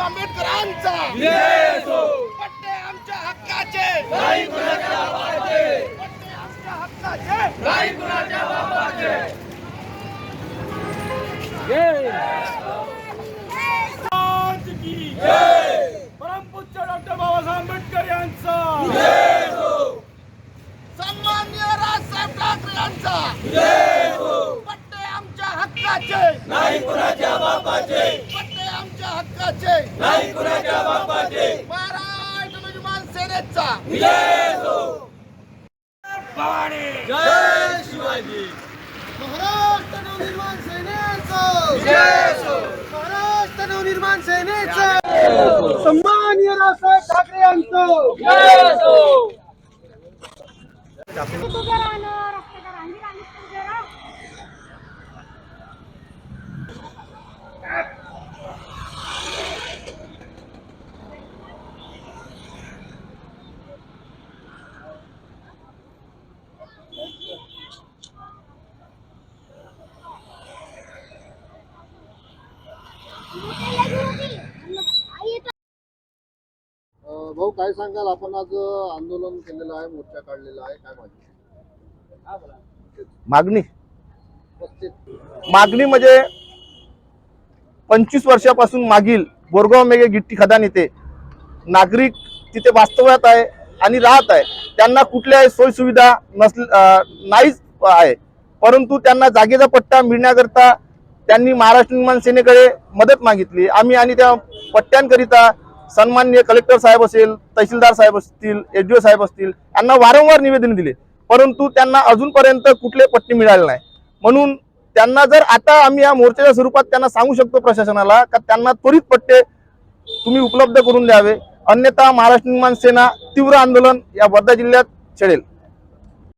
आंबेडकरांचा. पट्टे आमच्या हक्काचे. पट्टे आमच्या हक्काचे. परमपूज्य डॉक्टर बाबासाहेब आंबेडकर यांचा. सन्मान्य राजसाहेब ठाकरे यांचा. पट्टे आमच्या हक्काचे. नाही कुणाच्या बापाचे. हक्काचे नाही कुणाच्या बापाचे. महाराष्ट्र नवनिर्माण सेनेचा. भवानी जय शिवाजी. महाराष्ट्र नवनिर्माण सेनेचा. जय महाराष्ट्र नवनिर्माण सेनेचा. सन्मान्य राजसाहेब ठाकरे यांचं. उभं राहणं भाऊ काय सांगाल? आपण आज आंदोलन केलेलं आहे मोर्चा काढलेला आहे. काय माहिती मागणी? मागणी म्हणजे पंचवीस वर्षापासून मागील बोरगाव मेघे गिट्टी खदान येथे नागरिक तिथे वास्तव्यात आहे आणि राहत आहे. त्यांना कुठल्याही सोयीसुविधा नसल अं, नाहीच आहे. परंतु त्यांना जागेचा पट्टा मिळण्याकरता त्यांनी महाराष्ट्र निर्माण सेनेकडे मदत मागितली. आम्ही आणि त्या पट्ट्यांकरिता सन्मान्य कलेक्टर साहेब असेल तहसीलदार साहेब असतील एच डी साहेब असतील यांना वारंवार निवेदन दिले. परंतु त्यांना अजूनपर्यंत कुठले पट्टे मिळाले नाही. म्हणून त्यांना जर आता आम्ही या मोर्चाच्या स्वरूपात त्यांना सांगू शकतो प्रशासनाला का त्यांना त्वरित पट्टे तुम्ही उपलब्ध करून द्यावे. अन्यथा महाराष्ट्र निर्माण सेना तीव्र आंदोलन या वर्धा जिल्ह्यात छेडेल.